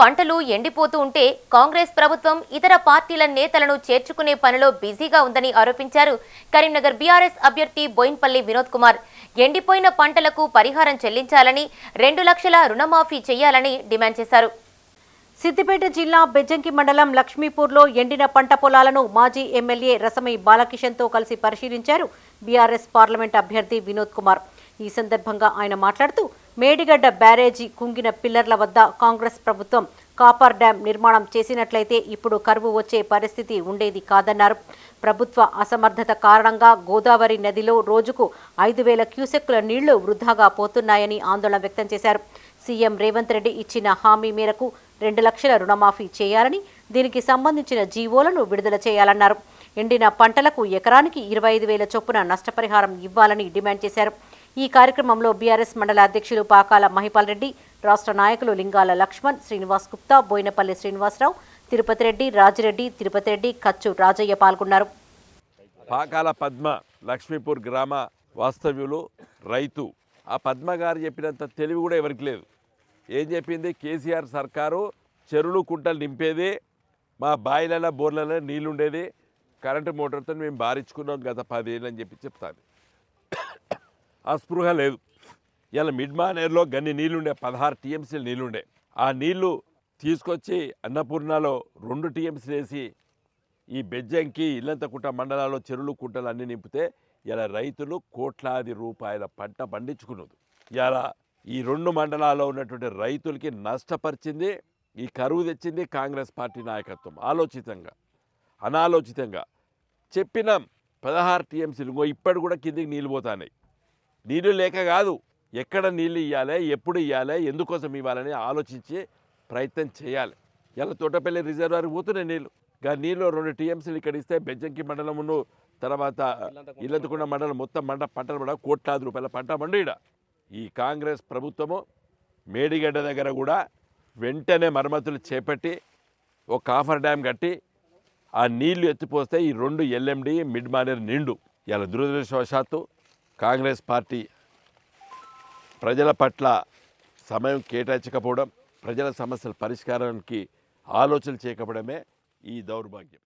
పంటలు ఎండిపోతూ ఉంటే కాంగ్రెస్ ప్రభుత్వం ఇతర పార్టీల నేతలను చేర్చుకునే పనిలో బిజీగా ఉందని ఆరోపించారు. కరీంనగర్ బీఆర్ఎస్ అభ్యర్థి బోయిన్పల్లి వినోద్ కుమార్. ఎండిపోయిన పంటలకు పరిహారం చెల్లించాలని రెండు లక్షల రుణమాఫీ చేయాలని డిమాండ్ చేశారు. సిద్దిపేట జిల్లా బెజ్జంకి మండలం లక్ష్మీపూర్లో ఎండిన పంట పొలాలను మాజీ ఎమ్మెల్యే రసమై బాలకిషన్తో కలిసి పరిశీలించారు బీఆర్ఎస్ పార్లమెంట్ అభ్యర్థి వినోద్ కుమార్. ఈ సందర్భంగా ఆయన మాట్లాడుతూ మేడిగడ్డ బ్యారేజీ కుంగిన పిల్లర్ల వద్ద కాంగ్రెస్ ప్రభుత్వం కాపర్ డ్యాం నిర్మాణం చేసినట్లయితే ఇప్పుడు కరువు వచ్చే పరిస్థితి ఉండేది కాదన్నారు. ప్రభుత్వ అసమర్థత కారణంగా గోదావరి నదిలో రోజుకు ఐదు వేల క్యూసెక్కుల నీళ్ళు వృధాగా పోతున్నాయని ఆందోళన వ్యక్తం చేశారు. సీఎం రేవంత్ రెడ్డి ఇచ్చిన హామీ మేరకు రెండు లక్షల రుణమాఫీ చేయాలని దీనికి సంబంధించిన జీవోలను విడుదల చేయాలన్నారు. ఎండిన పంటలకు ఎకరానికి ఇరవై ఐదు వేల చొప్పున నష్టపరిహారం ఇవ్వాలని డిమాండ్ చేశారు. ఈ కార్యక్రమంలో బీఆర్ఎస్ మండల అధ్యక్షులు పాకాల మహిపాల్ రెడ్డి రాష్ట్ర నాయకులు లింగాల లక్ష్మణ్ శ్రీనివాస్ గుప్తా బోయినపల్లి శ్రీనివాసరావు తిరుపతి రెడ్డి రాజిరెడ్డి తిరుపతి రెడ్డి కచ్చు రాజయ్య పాల్గొన్నారు. పాకాల పద్మ లక్ష్మీపూర్ గ్రామ వాస్తవ్యులు రైతు. ఆ పద్మ గారు చెప్పినంత తెలివి కూడా ఎవరికి లేదు. ఏం చెప్పింది? కేసీఆర్ సర్కారు చెరువులు కుంటలు నింపేది మా బాయిలలో బోర్లలో నీళ్ళు ఉండేది కరెంటు మోటార్తో మేము బారించుకున్నాం గత పదేళ్ళు అని చెప్పి చెప్తాను ఆ స్పృహ లేదు. ఇలా మిడ్ మానేర్లో గన్ని నీళ్ళుండే పదహారు టీఎంసీలు నీళ్ళుండే ఆ నీళ్ళు తీసుకొచ్చి అన్నపూర్ణలో రెండు టీఎంసీలు వేసి ఈ బెజ్జంకి ఇల్లంతకుంట మండలాల్లో చెరువులు కుంటలు అన్నీ నింపితే ఇలా రైతులు కోట్లాది రూపాయల పంట పండించుకున్నది ఇలా ఈ రెండు మండలాల్లో ఉన్నటువంటి రైతులకి నష్టపరిచింది ఈ కరువు తెచ్చింది కాంగ్రెస్ పార్టీ నాయకత్వం. ఆలోచితంగా అనాలోచితంగా చెప్పినాం పదహారు టీఎంసీలు ఇంకో ఇప్పటి కూడా కిందికి నీళ్ళు పోతాయి నీళ్ళు లేక కాదు ఎక్కడ నీళ్ళు ఇవ్వాలి ఎప్పుడు ఇవ్వాలి ఎందుకోసం ఇవ్వాలని ఆలోచించి ప్రయత్నం చేయాలి. ఇలా తోటపల్లి రిజర్వాయర్ పోతున్నాయి నీళ్ళు. గా నీళ్ళు రెండు టీఎంసీలు ఇక్కడ ఇస్తే బెజ్జంకి మండలమును తర్వాత ఇల్లంతకుండ మండలం మొత్తం మండ పంటలు పడ కోట్లాది రూపాయల పంట పండు ఈ కాంగ్రెస్ ప్రభుత్వము మేడిగడ్డ దగ్గర కూడా వెంటనే మరమ్మతులు చేపట్టి ఒక కాఫర్ డ్యామ్ కట్టి ఆ నీళ్ళు ఎత్తిపోస్తే ఈ రెండు ఎల్ఎండి మిడ్ మానేర్ నిండు. ఇలా దురదృష్టవశాత్తు కాంగ్రెస్ పార్టీ ప్రజల పట్ల సమయం కేటాయించకపోవడం ప్రజల సమస్యల పరిష్కారానికి ఆలోచనలు చేయకపోవడమే ఈ దౌర్భాగ్యం.